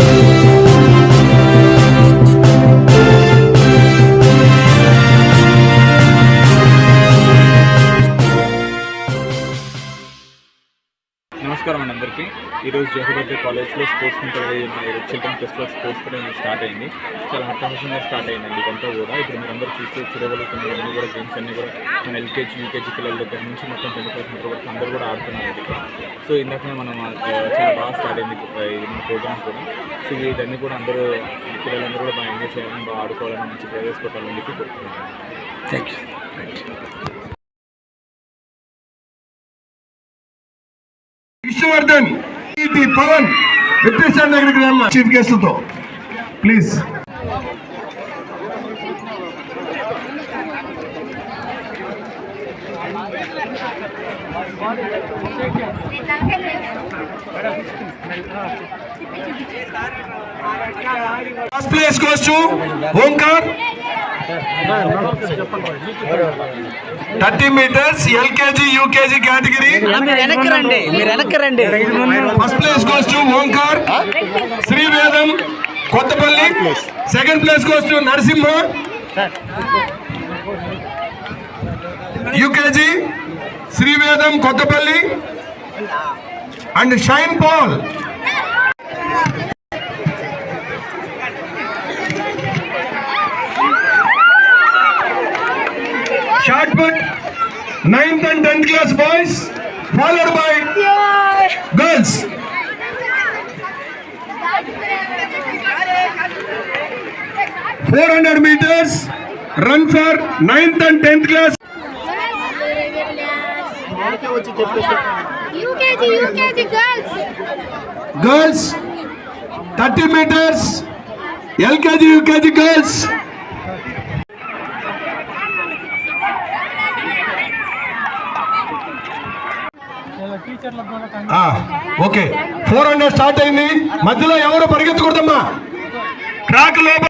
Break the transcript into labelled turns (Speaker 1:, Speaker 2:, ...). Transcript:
Speaker 1: you. నమస్కారం అండి అందరికీ. ఈరోజు జవహర్లాల్ కాలేజ్లో sports meet children festival sports కూడా స్టార్ట్ అయింది. చాలా హర్షంగా స్టార్ట్ అయిందండి ఇదంతా కూడా. ఇప్పుడు మీరు అందరూ చూస్తే చూడగలుగుతున్నారు అన్ని కూడా గేమ్స్ అన్ని కూడా మన ఎల్కేజీ యూకేజీ పిల్లల దగ్గర నుంచి మొత్తం టెన్త్ క్లాస్ ఇంటర్ వరకు అందరూ కూడా ఆడుతున్నారు సో ఇందాకనే మనం చాలా బాగా స్టార్ట్ అయింది మన ప్రోగ్రామ్ కూడా. సో ఇదన్నీ కూడా అందరూ పిల్లలందరూ కూడా బాగా ఎంజాయ్ చేయాలని బాగా ఆడుకోవాలని మంచి ప్రైజెస్ కొట్టాలని చెప్పి కోరుకుంటున్నాను.
Speaker 2: థ్యాంక్ యూ
Speaker 3: విష్ణువర్ధన్ పవన్ విప్రేషన్ దగ్గరికి రమ్మ. Chief గెస్ట్లతో please first place goes to Omkar thirty metres LKG UKG category.
Speaker 2: వెనక్కి రండి మీరు వెనక్కి రండి
Speaker 3: first place goes to Omkar Srivedam Kothapalli second place goes to Narasimha UKG Srivedam Kothapalli and Shine Paul shot put ninth and tenth class boys followed by girls four hundred metres run for ninth and tenth class
Speaker 4: UKG UKG girls
Speaker 3: girls thirty metres LKG UKG okay. Four hundred start అయింది. మధ్యలో ఎవరు పరిగెత్తకూడదమ్మా. Track లోపల